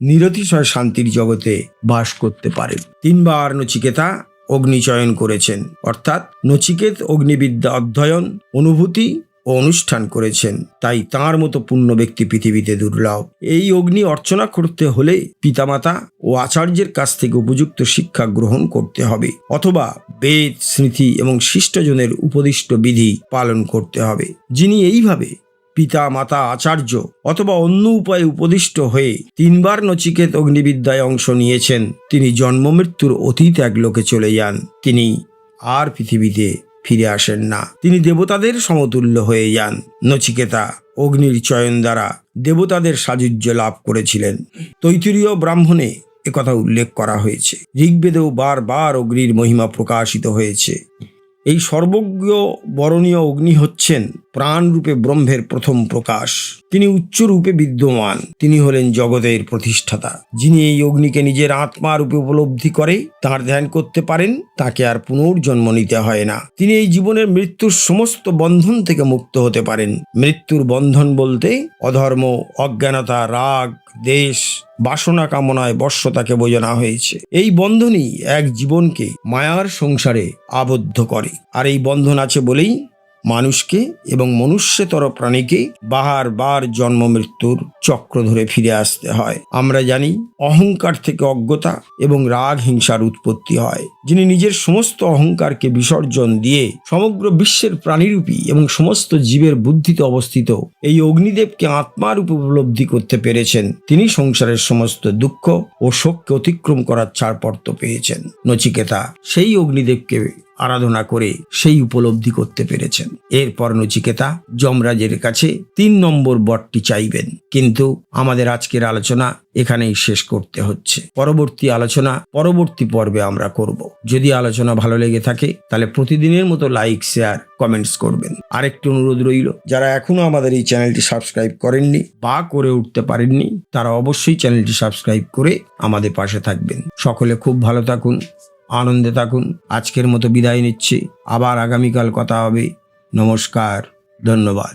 নিরতিশয় শান্তির জগতে বাস করতে পারেন। তিনবার নচিকেতা অগ্নিচয়ন করেছেন, অর্থাৎ নচিকেত অগ্নিবিদ্যা অধ্যয়ন, অনুভূতি ও অনুষ্ঠান করেছেন। তাই তার মতো পূর্ণ ব্যক্তি পৃথিবীতে দুর্লভ। এই অগ্নি অর্চনা করতে হলে পিতামাতা ও আচার্যের কাছ থেকে উপযুক্ত শিক্ষা গ্রহণ করতে হবে, অথবা বেদ, স্মৃতি এবং শিষ্টজনের উপদিষ্ট বিধি পালন করতে হবে। যিনি এইভাবে পিতা, মাতা, আচার্য অথবা অন্য উপায়ে উপদিষ্ট হয়ে তিনবার নচিকেত অগ্নিবিদ্যায় অংশ নিয়েছেন। তিনি জন্ম মৃত্যুর অতীত এক লোকে চলে যান। তিনি আর পৃথিবীতে ফিরে আসেন না। তিনি দেবতাদের সমতুল্য হয়ে যান। নচিকেতা অগ্নির চয়ন দ্বারা দেবতাদের সাযুজ্য লাভ করেছিলেন। তৈতরীয় ব্রাহ্মণে একথা উল্লেখ করা হয়েছে। ঋগ্বেদেও বারবার অগ্নির মহিমা প্রকাশিত হয়েছে। এই সর্বজ্ঞ বরণীয় অগ্নি হচ্ছেন প্রাণরূপে ব্রহ্মের প্রথম প্রকাশ। তিনি উচ্চ রূপে বিদ্যমান। তিনি হলেন জগতের প্রতিষ্ঠাতা। যিনি এই অগ্নিকে নিজের আত্মা রূপে উপলব্ধি করে, তার ধ্যান করতে পারেন, তাকে আর পুনর্জন্ম নিতে হয় না। তিনি এই জীবনের মৃত্যুর সমস্ত বন্ধন থেকে মুক্ত হতে পারেন। মৃত্যুর বন্ধন বলতে অধর্ম, অজ্ঞানতা, রাগ, দেশ, বাসনা কামনায় বর্ষতাকে বোঝানো হয়েছে। এই বন্ধনই এক জীবনকে মায়ার সংসারে আবদ্ধ করে। আর এই বন্ধন আছে বলেই মানুষকে এবং মনুষ্যতর প্রাণীকে বাহার বার জন্ম মৃত্যুর চক্র ধরে ফিরে আসতে হয়। আমরা জানি অহংকার থেকে অজ্ঞতা এবং রাগ হিংসার উৎপত্তি হয়। যিনি নিজের সমস্ত অহংকারকে বিসর্জন দিয়ে সমগ্র বিশ্বের প্রাণীরূপী এবং সমস্ত জীবের বুদ্ধিতে অবস্থিত এই অগ্নিদেবকে আত্মারূপে উপলব্ধি করতে পেরেছেন। তিনি সংসারের সমস্ত দুঃখ ও শোককে অতিক্রম করার ছাড়পত্র পেয়েছেন। নচিকেতা, সেই অগ্নিদেবকে আরাধনা করে সেই উপলব্ধি করতে পেরেছেন। এরপর নচিকেতা যমরাজের কাছে তিন নম্বর বরটি চাইবেন। কিন্তু আমাদের আজকের আলোচনা এখানেই শেষ করতে হচ্ছে। পরবর্তী আলোচনা পরবর্তী পর্বে আমরা করব। যদি আলোচনা ভালো লেগে থাকে, তাহলে প্রতিদিনের মতো লাইক, শেয়ার, কমেন্টস করবেন। আরেকটি অনুরোধ রইল, যারা এখনও আমাদের এই চ্যানেলটি সাবস্ক্রাইব করেননি বা করে উঠতে পারেননি, তারা অবশ্যই চ্যানেলটি সাবস্ক্রাইব করে আমাদের পাশে থাকবেন। সকলে খুব ভালো থাকুন। আনন্দে থাকুন। আজকের মতো বিদায় নিচ্ছি। আবার আগামীকাল কথা হবে। নমস্কার। ধন্যবাদ।